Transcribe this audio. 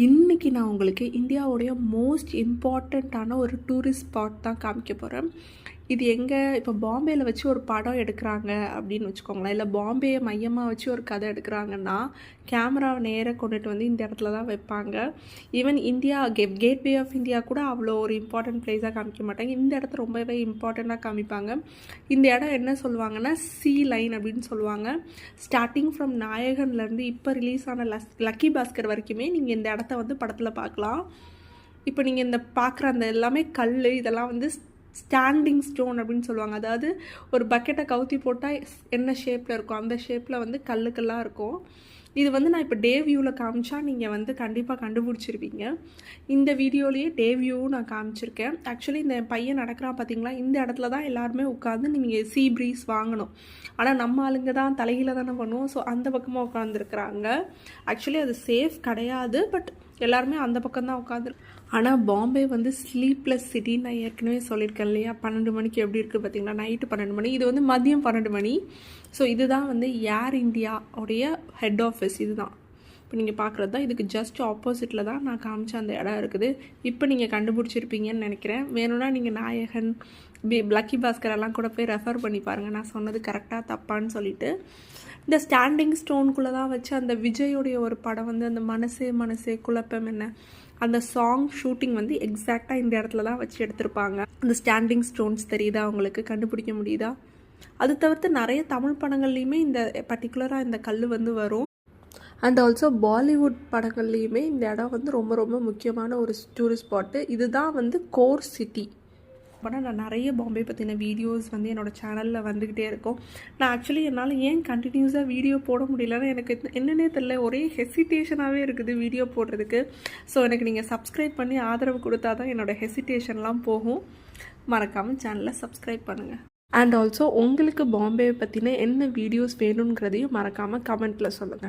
இன்றைக்கி நான் உங்களுக்கு இந்தியாவுடைய மோஸ்ட் இம்பார்ட்டண்ட்டான ஒரு டூரிஸ்ட் ஸ்பாட் தான் காமிக்க போகிறேன் இது எங்கே? இப்போ பாம்பேயில் வச்சு ஒரு படம் எடுக்கிறாங்க அப்படின்னு வச்சுக்கோங்களேன். இல்லை பாம்பேயை மையமாக வச்சு ஒரு கதை எடுக்கிறாங்கன்னா கேமராவை நேராக கொண்டுட்டு வந்து இந்த இடத்துல தான் வைப்பாங்க. ஈவன் இந்தியா கே கேட்வே ஆஃப் இந்தியா கூட அவ்வளோ ஒரு இம்பார்ட்டன்ட் பிளேஸாக காமிக்க மாட்டாங்க. இந்த இடத்த ரொம்பவே இம்பார்ட்டண்ட்டாக காமிப்பாங்க. இந்த இடம் என்ன சொல்லுவாங்கன்னா சி லைன் அப்படின்னு சொல்லுவாங்க. ஸ்டார்டிங் ஃப்ரம் நாயகன்லேருந்து இப்போ ரிலீஸ் ஆன லஸ் லக்கி பாஸ்கர் வரைக்குமே நீங்கள் இந்த இடத்த வந்து படத்தில் பார்க்கலாம். இப்போ நீங்கள் இந்த பார்க்குற அந்த எல்லாமே கல் இதெல்லாம் வந்து ஸ்டாண்டிங் ஸ்டோன் அப்படின்னு சொல்லுவாங்க. அதாவது ஒரு பக்கெட்டை கவுத்தி போட்டால் என்ன ஷேப்பில் இருக்கும்? அந்த ஷேப்பில் வந்து கல்லுக்கெல்லாம் இருக்கும். இது வந்து நான் இப்போ டே வியூவில் காமிச்சா நீங்கள் வந்து கண்டிப்பாக கண்டுபிடிச்சிருவீங்க. இந்த வீடியோலேயே டே வியூவும் நான் காமிச்சிருக்கேன். ஆக்சுவலி இந்த பையன் நடக்கிறான் பார்த்தீங்களா இந்த இடத்துல தான் எல்லாருமே உட்காந்து நீங்கள் சீ ப்ரீஸ் வாங்கணும். ஆனால் நம்ம ஆளுங்க தான் தலையில் தானே பண்ணுவோம். ஸோ அந்த பக்கமாக உட்காந்துருக்குறாங்க ஆக்சுவலி அது சேஃப் கிடையாது பட் எல்லாருமே அந்த பக்கம் தான் உட்காந்துரு ஆனால் பாம்பே வந்து ஸ்லீப்லெஸ் சிட்டி நான் ஏற்கனவே சொல்லியிருக்கேன் இல்லையா? பன்னெண்டு மணிக்கு எப்படி இருக்குது பார்த்தீங்களா நைட்டு பன்னெண்டு மணி. இது வந்து மதியம் பன்னெண்டு மணி. ஸோ இதுதான் வந்து ஏர் இந்தியா உடைய ஹெட் ஆஃபீஸ் இதுதான். இப்போ நீங்கள் பார்க்குறது தான் இதுக்கு ஜஸ்ட் ஆப்போசிட்டில் தான் நான் காமிச்ச அந்த இடம் இருக்குது. இப்போ நீங்கள் கண்டுபிடிச்சிருப்பீங்கன்னு நினைக்கிறேன். வேணும்னா நீங்கள் நாயகன் பி லக்கி பாஸ்கர் எல்லாம் கூட போய் ரெஃபர் பண்ணி பாருங்கள் நான் சொன்னது கரெக்டாக தப்பான்னு சொல்லிட்டு. இந்த ஸ்டாண்டிங் ஸ்டோனுக்குள்ளே தான் வச்சு அந்த விஜயோடைய ஒரு படம் வந்து அந்த மனசே மனசே குழப்பம் என்ன? அந்த சாங் ஷூட்டிங் வந்து எக்ஸாக்டாக இந்த இடத்துல தான் வச்சு எடுத்திருப்பாங்க. அந்த ஸ்டாண்டிங் ஸ்டோன்ஸ் தெரியுதா அவங்களுக்கு கண்டுபிடிக்க முடியுதா? அது தவிர்த்து நிறைய தமிழ் படங்கள்லையுமே இந்த பர்டிகுலராக இந்த கல் வந்து வரும். அண்ட் ஆல்சோ பாலிவுட் படங்கள்லேயுமே இந்த இடம் வந்து ரொம்ப ரொம்ப முக்கியமான ஒரு டூரிஸ்ட் ஸ்பாட்டு இதுதான் வந்து கோர் சிட்டி ஆனால் நான் நிறைய பாம்பே பற்றின வீடியோஸ் வந்து என்னோடய சேனலில் வந்துக்கிட்டே இருக்கும். நான் ஆக்சுவலி என்னால் ஏன் கண்டினியூஸாக வீடியோ போட முடியலன்னு எனக்கு என்னன்னே தெரில ஒரே ஹெசிடேஷனாகவே இருக்குது வீடியோ போடுறதுக்கு. ஸோ எனக்கு நீங்கள் சப்ஸ்கிரைப் பண்ணி ஆதரவு கொடுத்தா தான் என்னோடய ஹெசிடேஷன்லாம் போகும். மறக்காமல் சேனலை சப்ஸ்கிரைப் பண்ணுங்கள் அண்ட் ஆல்சோ உங்களுக்கு பாம்பே பற்றின என்ன வீடியோஸ் வேணுங்கிறதையும் மறக்காமல் கமெண்ட்டில் சொல்லுங்கள்